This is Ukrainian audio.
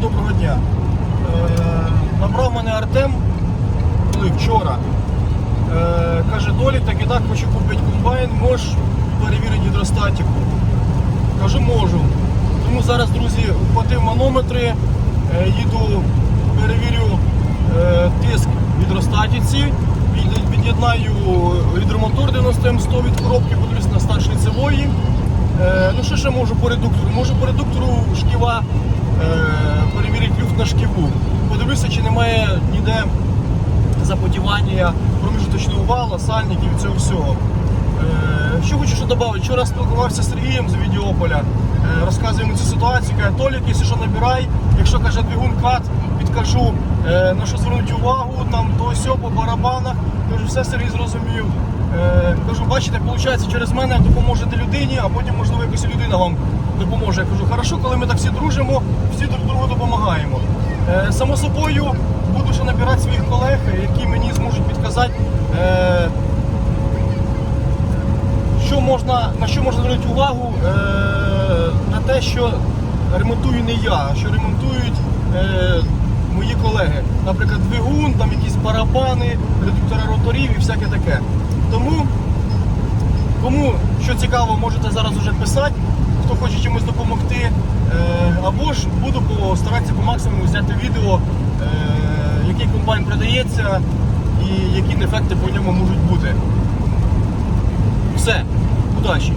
Доброго дня. Е, набрав мене Артем коли вчора. Е, каже, Долік, так і так хочу купити комбайн, можеш перевірити гідростатику. Кажу, можу. Тому зараз, друзі, вхватив манометри, е, їду, перевірю тиск в гідростатиці, від'єднаю гідромотор 90 М100 від коробки, подивлюсь на стан шліцевої. Ну що ще можу по редуктору? Можу по редуктору шківа на шківу. Подивлюся, чи немає ніде заподівання проміжуточного вала, сальників і цього всього. Е, що хочу ще додати, вчора спілкувався з Сергієм з Відеополя, е, розказуємо цю ситуацію, каже, Толік, якщо що набирай, якщо каже двигун кат, підкажу, е, на що звернути увагу, там то сьо по барабанах, кажу, все Сергій зрозумів. Е, кажу, бачите, виходить, через мене допоможете людині, а потім, можливо, якось людина вам допоможе. Я кажу, хорошо, коли ми так всі дружимо, всі друг другу допомагаємо. Е, само собою, буду ще набирати своїх колег, які мені зможуть підказати. Що можна, на що можна звернути увагу? На те, що ремонтую не я, що ремонтують колеги. Наприклад, двигун, там якісь барабани, редуктори роторів і всяке таке. Тому, кому що цікаво, можете зараз уже писати, хто хоче чимось допомогти. Е, або ж буду старатися по максимуму зняти відео, е, який комбайн продається і які дефекти по ньому можуть бути. Все, удачі!